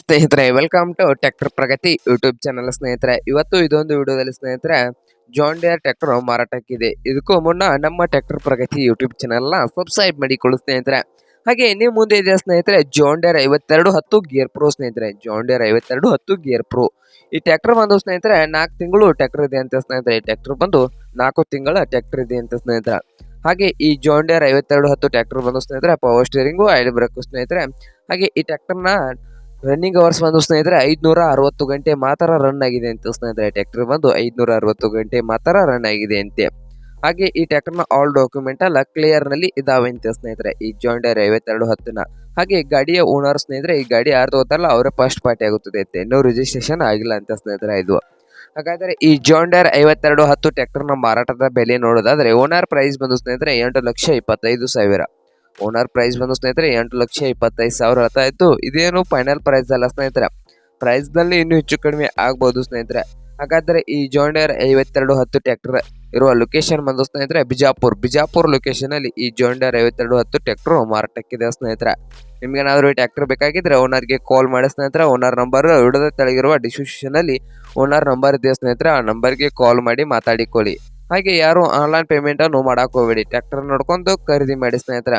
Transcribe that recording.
ಸ್ನೇಹಿತರೆ welcome to tractor Pragati YouTube channel ಸ್ನೇಹಿತರೆ. ಇವತ್ತು ಇದೊಂದು ವಿಡಿಯೋದಲ್ಲಿ ಸ್ನೇಹಿತರೆ ಜಾನ್ ಡಿಯರ್ ಟ್ರ್ಯಾಕ್ಟರ್ ಮಾರಾಟಕ್ಕಿದೆ. ಇದಕ್ಕೂ ಮುನ್ನ ನಮ್ಮ ಟ್ರ್ಯಾಕ್ಟರ್ ಪ್ರಗತಿ ಯೂಟ್ಯೂಬ್ ಚಾನಲ್ನ ಸಬ್ಸ್ಕ್ರೈಬ್ ಮಾಡಿಕೊಳ್ಳಿ ಸ್ನೇಹಿತರೆ. ಹಾಗೆ ನೀವು ಮುಂದೆ ಇದೆ ಸ್ನೇಹಿತರೆ ಜಾನ್ ಡಿಯರ್ ಐವತ್ತೆರಡು ಹತ್ತು ಗೇರ್ ಪ್ರೋ ಸ್ನೇಹಿತರೆ. ಜಾನ್ ಡಿಯರ್ ಐವತ್ತೆರಡು ಹತ್ತು ಗೇರ್ ಪ್ರೋ ಈ ಟ್ರ್ಯಾಕ್ಟರ್ ಬಂದು ಸ್ನೇಹಿತರೆ, ನಾಲ್ಕು ತಿಂಗಳು ಟ್ರ್ಯಾಕ್ಟರ್ ಇದೆ ಅಂತ ಸ್ನೇಹಿತರೆ. ಈ ಟ್ರ್ಯಾಕ್ಟರ್ ಬಂದು ನಾಲ್ಕು ತಿಂಗಳ ಟ್ರ್ಯಾಕ್ಟರ್ ಇದೆ ಅಂತ ಸ್ನೇಹಿತರೆ. ಹಾಗೆ ಈ ಜಾನ್ ಡಿಯರ್ ಐವತ್ತೆರಡು ಹತ್ತು ಟ್ರ್ಯಾಕ್ಟರ್ ಬಂದು ಸ್ನೇಹಿತರೆ ಪವರ್ ಸ್ಟೀರಿಂಗು ಐದು ಬ್ರೇಕು ಸ್ನೇಹಿತರೆ. ಹಾಗೆ ಈ ಟ್ರ್ಯಾಕ್ಟರ್ನ ರನ್ನಿಂಗ್ ಅವರ್ಸ್ ಬಂದು ಸ್ನೇಹಿತರೆ ಐದ್ನೂರ ಅರವತ್ತು ಗಂಟೆ ಮಾತ್ರ ರನ್ ಆಗಿದೆ ಅಂತ ಸ್ನೇಹಿತರೆ. ಟ್ಯಾಕ್ಟರ್ ಬಂದು ಐದ್ನೂರ ಅರವತ್ತು ಗಂಟೆ ಮಾತ್ರ ರನ್ ಆಗಿದೆ ಅಂತೆ. ಹಾಗೆ ಈ ಟ್ಯಾಕ್ಟರ್ನ ಆಲ್ ಡಾಕ್ಯುಮೆಂಟ್ ಎಲ್ಲ ಕ್ಲಿಯರ್ನಲ್ಲಿ ಇದಾವೆ ಅಂತ ಸ್ನೇಹಿತರೆ. ಈ ಜಾಂಡರ್ ಐವತ್ತೆರಡು ಹತ್ತಿನ ಹಾಗೆ ಗಾಡಿಯ ಓನರ್ ಸ್ನೇಹಿತರೆ, ಈ ಗಾಡಿ ಯಾರು ತಗೋತಾರಲ್ಲ ಅವರೇ ಫಸ್ಟ್ ಪಾರ್ಟಿ ಆಗುತ್ತದೆ ಅಂತ. ಇನ್ನೂ ರಿಜಿಸ್ಟ್ರೇಷನ್ ಆಗಿಲ್ಲ ಅಂತ ಸ್ನೇಹಿತರೆ ಇದು. ಹಾಗಾದ್ರೆ ಈ ಜಾಂಡರ್ ಐವತ್ತೆರಡು ಹತ್ತು ಟ್ರ್ಯಾಕ್ಟರ್ನ ಮಾರಾಟದ ಬೆಲೆ ನೋಡೋದಾದ್ರೆ ಓನರ್ ಪ್ರೈಸ್ ಬಂದು ಸ್ನೇಹಿತರೆ, ಎಂಟು ಲಕ್ಷ ಇಪ್ಪತ್ತೈದು ಸಾವಿರ. ಓನರ್ ಪ್ರೈಸ್ ಬಂದು ಸ್ನೇಹಿತರೆ, ಎಂಟು ಲಕ್ಷ ಇಪ್ಪತ್ತೈದು ಸಾವಿರ ಹೇಳ್ತಾ ಇತ್ತು. ಇದೇನು ಫೈನಲ್ ಪ್ರೈಸ್ ಅಲ್ಲ ಸ್ನೇಹಿತರೆ. ಪ್ರೈಸ್ನಲ್ಲಿ ಇನ್ನೂ ಹೆಚ್ಚು ಕಡಿಮೆ ಆಗ್ಬೋದು ಸ್ನೇಹಿತರೆ. ಹಾಗಾದ್ರೆ ಈ ಜಾಂಡಿಯರ್ ಐವತ್ತೆರಡು ಹತ್ತು ಟ್ರ್ಯಾಕ್ಟರ್ ಇರುವ ಲೊಕೇಶನ್ ಬಂದು ಸ್ನೇಹಿತರೆ, ಬಿಜಾಪುರ್. ಬಿಜಾಪುರ್ ಲೊಕೇಶನ್ ಅಲ್ಲಿ ಈ ಜಾಂಡಿಯರ್ ಐವತ್ತೆರಡು ಹತ್ತು ಟ್ರ್ಯಾಕ್ಟರ್ ಮಾರಾಟಕ್ಕಿದೆ ಸ್ನೇಹಿತರೆ. ನಿಮ್ಗೇನಾದರೂ ಈ ಟ್ಯಾಕ್ಟರ್ ಬೇಕಾಗಿದ್ದರೆ ಓನರ್ಗೆ ಕಾಲ್ ಮಾಡಿ ಸ್ನೇಹಿತರೆ. ಓನರ್ ನಂಬರ್ ಹಿಡಿದ ತೆಳಗಿರುವ ಡಿಸ್ಕ್ರಿಪ್ಷನ್ ಅಲ್ಲಿ ಓನರ್ ನಂಬರ್ ಇದೆ ಸ್ನೇಹಿತರೆ. ಆ ನಂಬರ್ಗೆ ಕಾಲ್ ಮಾಡಿ ಮಾತಾಡಿಕೊಳ್ಳಿ. ಹಾಗೆ ಯಾರು ಆನ್ಲೈನ್ ಪೇಮೆಂಟ್ ಅನ್ನು ಮಾಡಕ್ ಹೋಗಬೇಡಿ. ಟ್ರ್ಯಾಕ್ಟರ್ ನೋಡ್ಕೊಂಡು ಖರೀದಿ ಮಾಡಿ ಸ್ನೇಹಿತರೆ.